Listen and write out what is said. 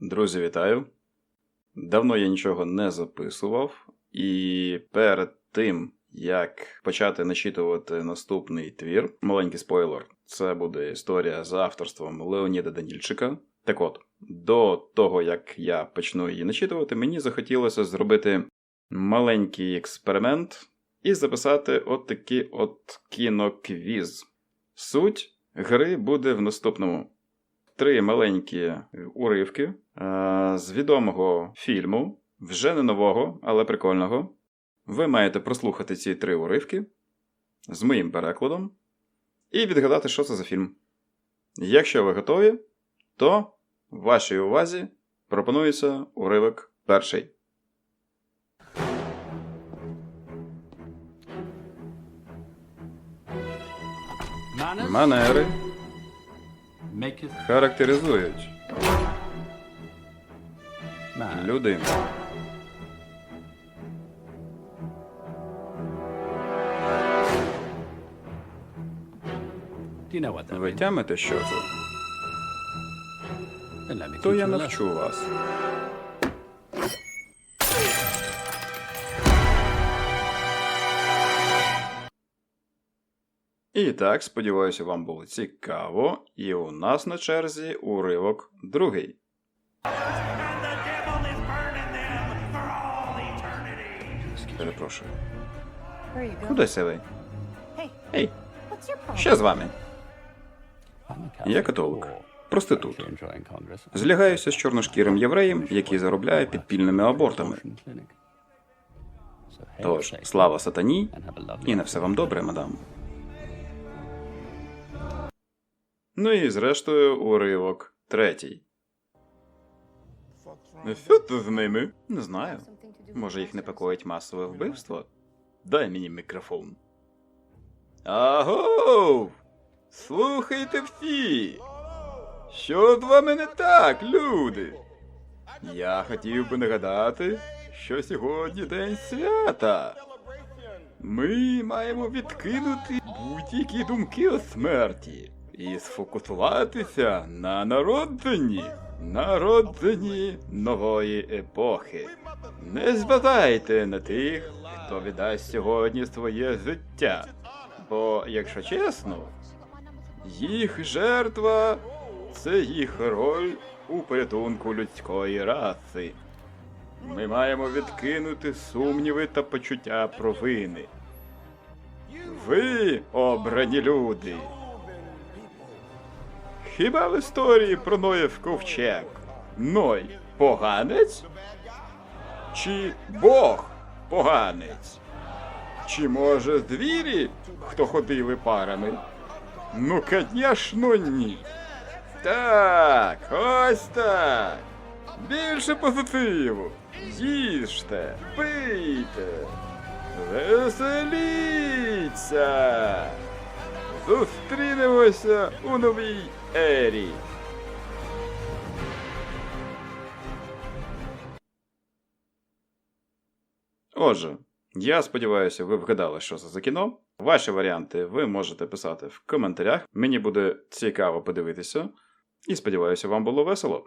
Друзі, вітаю! Давно я нічого не записував, і перед тим, як почати начитувати наступний твір, маленький спойлер, це буде історія за авторством Леоніда Данільчика. Так от, до того як я почну її начитувати, мені захотілося зробити маленький експеримент і записати от такий от кіноквіз. Суть гри буде в наступному три маленькі уривки е, з відомого фільму, вже не нового, але прикольного. Ви маєте прослухати ці три уривки з моїм перекладом і відгадати, що це за фільм. Якщо ви готові, то вашій увазі пропонується уривок перший. Манери характеризують людину. Ви тямите, що це? То я навчу вас. І так, сподіваюся, вам було цікаво. І у нас на черзі уривок другий. Перепрошую. Куди ви? Ей, що з вами? Я католик. Проститут. Злягаюся з чорношкірим євреєм, який заробляє підпільними абортами. Тож, слава сатані, і на все вам добре, мадам. Ну і зрештою уривок третій. Що ти з ними? Не знаю. Може, їх непокоїть масове вбивство? Дай мені мікрофон. Агов! Слухайте всі! Що з вами не так, люди? Я хотів би нагадати, що сьогодні день свята. Ми маємо відкинути будь-які думки о смерті і сфокусуватися на народженні, народженні нової епохи. Не зважайте на тих, хто віддасть сьогодні своє життя. Бо, якщо чесно, їх жертва це їх роль у порятунку людської раси. Ми маємо відкинути сумніви та почуття провини. Ви, обрані люди. Хіба в історії про Ноєв ковчег Ной поганець? Чи Бог поганець? Чи може звірі, хто ходили парами? Ну, звісно, ні. Так, ось так. Більше позитиву. Їжте, пийте, веселіться. Зустрінемося у новій ері. Отже, я сподіваюся, ви вгадали, що це за кіно. Ваші варіанти ви можете писати в коментарях. Мені буде цікаво подивитися. І сподіваюся, вам було весело.